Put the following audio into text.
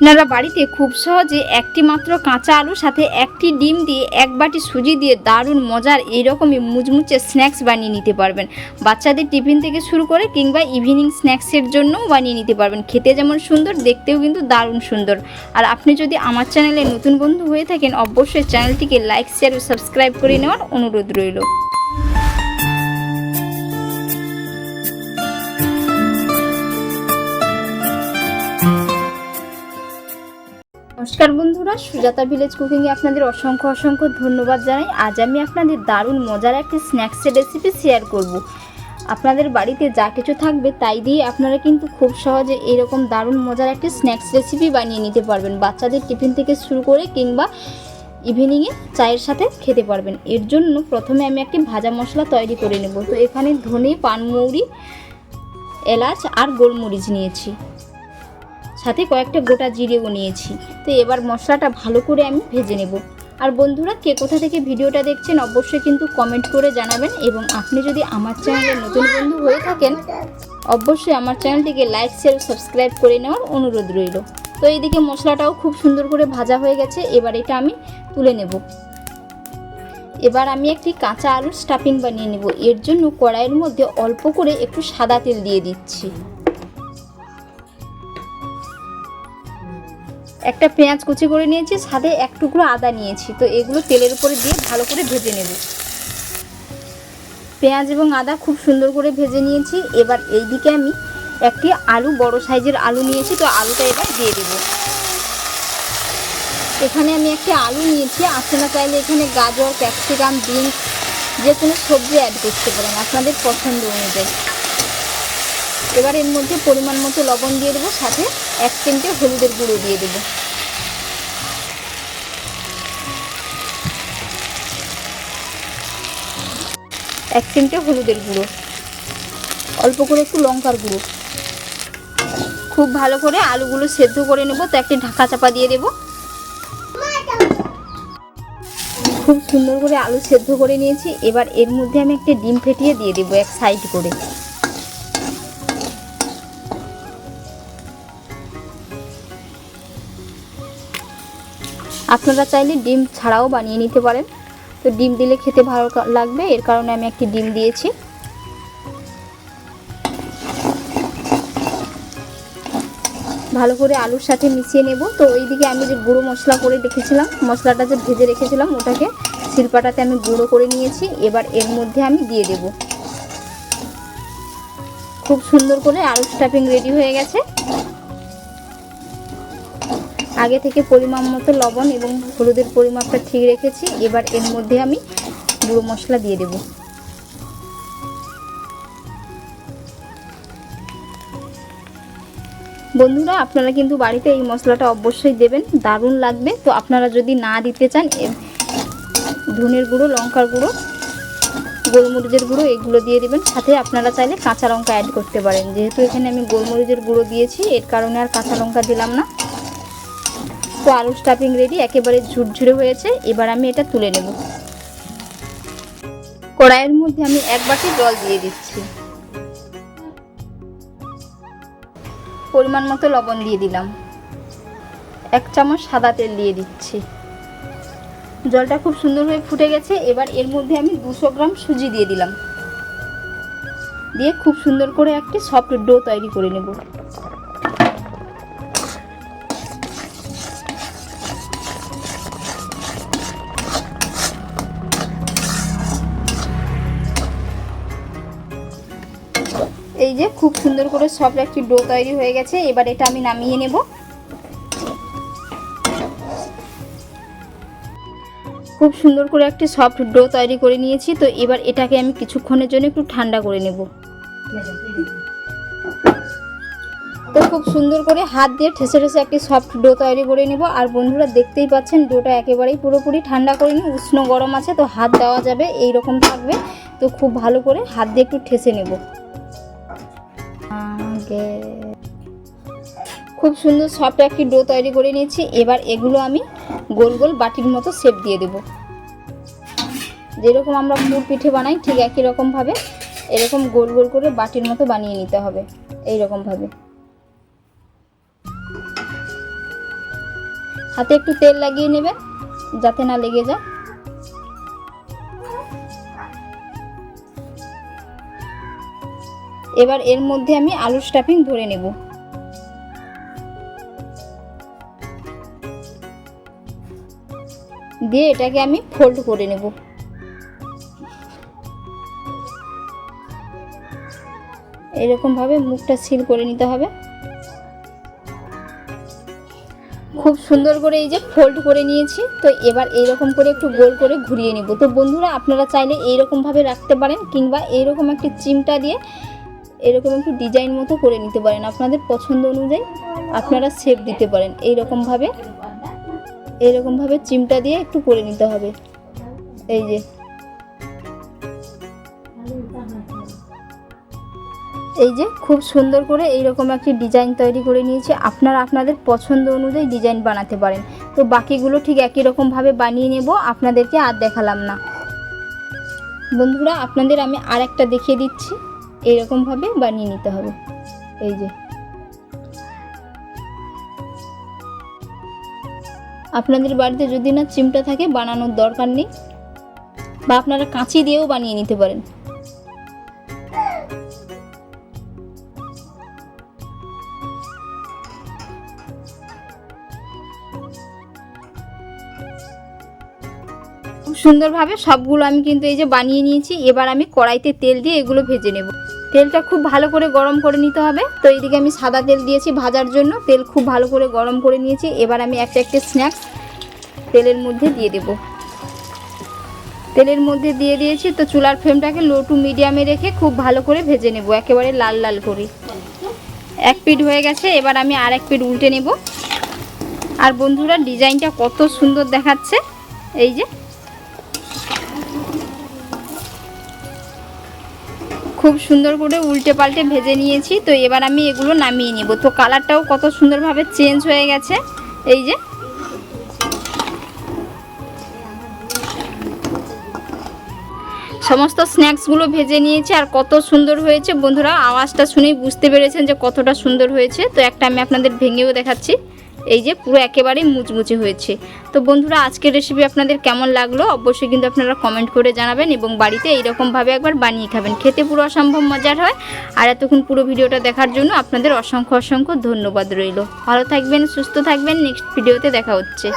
আপনারা বাড়িতে খুব সহজে একটি মাত্র কাঁচা আলুর সাথে একটি ডিম দিয়ে এক বাটি সুজি দিয়ে দারুণ মজার এইরকমই মুচমুচে স্ন্যাক্স বানিয়ে নিতে পারবেন। বাচ্চাদের টিফিন থেকে শুরু করে কিংবা ইভিনিং স্ন্যাক্সের জন্যও বানিয়ে নিতে পারবেন। খেতে যেমন সুন্দর, দেখতেও কিন্তু দারুণ সুন্দর। আর আপনি যদি আমার চ্যানেলে নতুন বন্ধু হয়ে থাকেন, অবশ্যই চ্যানেলটিকে লাইক শেয়ার ও সাবস্ক্রাইব করে নেওয়ার অনুরোধ রইল। নমস্কার বন্ধুরা, সুজাতা ভিলেজ কুকিংয়ে আপনাদের অসংখ্য অসংখ্য ধন্যবাদ জানাই। আজ আমি আপনাদের দারুণ মজার একটি স্ন্যাক্সের রেসিপি শেয়ার করব। আপনাদের বাড়িতে যা কিছু থাকবে তাই দিয়ে আপনারা কিন্তু খুব সহজে এরকম দারুণ মজার একটি স্ন্যাক্স রেসিপি বানিয়ে নিতে পারবেন। বাচ্চাদের টিফিন থেকে শুরু করে কিংবা ইভিনিংয়ে চায়ের সাথে খেতে পারবেন। এর জন্য প্রথমে আমি একটি ভাজা মশলা তৈরি করে নেব। তো এখানে ধনে পানমৌরি এলাচ আর গোলমরিচ নিয়েছি। সাথে কয়েকটা গোটা জিরেও নিয়েছি। তো এবার মশলাটা ভালো করে আমি ভেজে নেব। আর বন্ধুরা, কে কোথা থেকে ভিডিওটা দেখছেন অবশ্যই কিন্তু কমেন্ট করে জানাবেন এবং আপনি যদি আমার চ্যানেলে নতুন বন্ধু হয়ে থাকেন, অবশ্যই আমার চ্যানেলটিকে লাইক শেয়ার সাবস্ক্রাইব করে নেওয়ার অনুরোধ রইল। তো এইদিকে মশলাটাও খুব সুন্দর করে ভাজা হয়ে গেছে, এবার এটা আমি তুলে নেব। এবার আমি একটি কাঁচা আলুর স্টাফিং বানিয়ে নেব। এর জন্য কড়াইয়ের মধ্যে অল্প করে একটু সাদা তেল দিয়ে দিচ্ছি। একটা পেঁয়াজ কুচি করে নিয়েছি, সাথে এক টুকরো আদা নিয়েছি। তো এগুলো তেলের উপরে দিয়ে ভালো করে ভেজে নেব। পেঁয়াজ এবং আদা খুব সুন্দর করে ভেজে নিয়েছি। এবার এই দিকে আমি একটি আলু, বড় সাইজের আলু নিয়েছি, তো আলুটা এবার দিয়ে দেব। এখানে আমি একটি আলু নিয়েছি। আপনারা চাইলে এখানে গাজর, ক্যাপসিকাম, বিনস, যে কোনো সবজি অ্যাড করতে পারেন। আপনাদের পছন্দ অনুযায়ী। এবার এর মধ্যে পরিমাণ মতো লবণ দিয়ে দেবো, সাথে এক চিমটে হলুদের গুঁড়ো দিয়ে দেবো। এক চিমটে হলুদের গুঁড়ো, অল্প করে একটু লঙ্কার গুঁড়ো। খুব ভালো করে আলুগুলো সেদ্ধ করে নেব, তো একটি ঢাকা চাপা দিয়ে দেব। খুব সুন্দর করে আলু সেদ্ধ করে নিয়েছি, এবার এর মধ্যে আমি একটা ডিম ফেটিয়ে দিয়ে দেবো এক সাইড করে। আপনারা চাইলে ডিম ছাড়াও বানিয়ে নিতে পারেন। তো ডিম দিলে খেতে ভালো লাগবে, এর কারণে আমি একটি ডিম দিয়েছি। ভালো করে আলুর সাথে মিশিয়ে নেব। তো ওইদিকে আমি যে গুঁড়ো মশলা করে রেখেছিলাম, মশলাটা যে ভেজে রেখেছিলাম, ওটাকে শিল্পাটাতে আমি গুঁড়ো করে নিয়েছি। এবার এর মধ্যে আমি দিয়ে দেব। খুব সুন্দর করে আলু স্টাফিং রেডি হয়ে গেছে। আগে থেকে পরিমাণ মতো লবণ এবং হলুদের পরিমাপটা ঠিক রেখেছি। এবার এর মধ্যে আমি গুঁড়ো মশলা দিয়ে দেব। বন্ধুরা, আপনারা কিন্তু বাড়িতে এই মশলাটা অবশ্যই দেবেন। দারুণ লাগবে। তো আপনারা যদি না দিতে চান ধনের গুঁড়ো, লঙ্কার গুঁড়ো, গোলমরিচের গুঁড়ো, এগুলো দিয়ে দেবেন। সাথে আপনারা চাইলে কাঁচা লঙ্কা অ্যাড করতে পারেন। যেহেতু এখানে আমি গোলমরিচের গুঁড়ো দিয়েছি, এর কারণে আর কাঁচা লঙ্কা দিলাম না। তো আলু স্টাফিং রেডি একেবারে ঝুরঝুরে হয়েছে। এবার আমি এটা তুলে নেব। কড়াইয়ের মধ্যে আমি এক বাটি জল দিয়ে দিচ্ছি। পরিমাণ মতো লবণ দিয়ে দিলাম। এক চামচ সাদা তেল দিয়ে দিচ্ছি। জলটা খুব সুন্দর হয়ে ফুটে গেছে। এবার এর মধ্যে আমি দুশো গ্রাম সুজি দিয়ে দিলাম। দিয়ে খুব সুন্দর করে একটি সফট ডো তৈরি করে নেব। এই যে খুব সুন্দর করে সফট একটি ডো তৈরি হয়ে গেছে। এবার এটা আমি নামিয়ে নেব। খুব সুন্দর করে একটি সফট ডো তৈরি করে নিয়েছি। তো এবার এটাকে আমি কিছুক্ষণের জন্য একটু ঠান্ডা করে নেব। তো খুব সুন্দর করে হাত দিয়ে ঠেসে ঠেসে একটি সফট ডো তৈরি করে নেব। আর বন্ধুরা দেখতেই পাচ্ছেন, ডোটা একেবারেই পুরোপুরি ঠান্ডা করে নিই। উষ্ণ গরম আছে, তো হাত দেওয়া যাবে এই রকম থাকবে। তো খুব ভালো করে হাত দিয়ে একটু ঠেসে নেব। আগে খুব সুন্দর সফট একটি ডো তৈরি করে নিয়েছি। এবার এগুলো আমি গোল গোল বাটির মতো শেপ দিয়ে দেব। যেরকম আমরা মুড় পিঠে বানাই, ঠিক একই রকমভাবে এরকম গোল গোল করে বাটির মতো বানিয়ে নিতে হবে এই রকমভাবে হাতে একটু তেল লাগিয়ে নেবেন, যাতে না লেগে যায়। এবার এর মধ্যে আমি আলুর স্টাফিং ভরে নেব। দিয়ে এটাকে আমি ফোল্ড করে নেব। এরকম ভাবে মুখটা সিল করে নিতে হবে। খুব সুন্দর করে এই যে ফোল্ড করে নিয়েছি, তো এবার এইরকম করে একটু গোল করে ঘুরিয়ে নেব। তো বন্ধুরা, আপনারা চাইলে এইরকম ভাবে রাখতে পারেন কিংবা এইরকম একটি চিমটা দিয়ে এরকম একটু ডিজাইন মতো করে নিতে পারেন। আপনাদের পছন্দ অনুযায়ী আপনারা শেপ দিতে পারেন। এইরকম ভাবে এইরকম ভাবে চিমটা দিয়ে একটু করে নিতে হবে। এই যে। এই যে, খুব সুন্দর করে এইরকম একটি ডিজাইন তৈরি করে নিয়েছি। আপনারা আপনাদের পছন্দ অনুযায়ী ডিজাইন বানাতে পারেন। তো বাকিগুলো ঠিক একই রকমভাবে বানিয়ে নেব। আপনাদেরকে আর দেখালাম না। বন্ধুরা, আপনাদের আমি আর একটা দেখিয়ে দিচ্ছি। এইরকমভাবে বানিয়ে নিতে হবে। এই যে। আপনাদের বাড়িতে যদি না চিমটা থাকে, বানানোর দরকার নেই। বা আপনারা কাঁচি দিয়েও বানিয়ে নিতে পারেন। সুন্দরভাবে সবগুলো আমি কিন্তু এই যে বানিয়ে নিয়েছি। এবার আমি কড়াইতে তেল দিয়ে এগুলো ভেজে নেব। তেলটা খুব ভালো করে গরম করে নিতে হবে। তো এইদিকে আমি সাদা তেল দিয়েছি ভাজার জন্য। তেল খুব ভালো করে গরম করে নিয়েছি। এবার আমি একটা একটা স্ন্যাক্স তেলের মধ্যে দিয়ে দেব। তেলের মধ্যে দিয়ে দিয়েছি। তো চুলার ফ্লেমটাকে লো টু মিডিয়ামে রেখে খুব ভালো করে ভেজে নেব, একেবারে লাল লাল করে। এক পিঠ হয়ে গেছে। এবার আমি আর এক পিঠ উল্টে নেব। আর বন্ধুরা, ডিজাইনটা কত সুন্দর দেখাচ্ছে। এই যে খুব সুন্দর করে উল্টে পাল্টে ভেজে নিয়েছি। তো এবার আমি এগুলো নামিয়ে নিব। তো কালারটাও কত সুন্দরভাবে চেঞ্জ হয়ে গেছে। এই যে। সমস্ত স্ন্যাক্সগুলো ভেজে নিয়েছি আর কত সুন্দর হয়েছে। বন্ধুরা, আওয়াজটা শুনেই বুঝতে পেরেছেন যে কতটা সুন্দর হয়েছে। তো একটা আমি আপনাদের ভেঙেও দেখাচ্ছি। এই যে পুরো একেবারেই মুচমুচে হয়েছে। তো বন্ধুরা, আজকের রেসিপি আপনাদের কেমন লাগল? অবশ্যই কিন্তু আপনারা কমেন্ট করে জানাবেন এবং বাড়িতে এইরকমভাবে একবার বানিয়ে খাবেন। খেতে পুরো অসম্ভব মজার হয়। আর এতক্ষণ পুরো ভিডিওটা দেখার জন্য আপনাদের অসংখ্য অসংখ্য ধন্যবাদ রইল। ভালো থাকবেন, সুস্থ থাকবেন। নেক্সট ভিডিওতে দেখা হচ্ছে।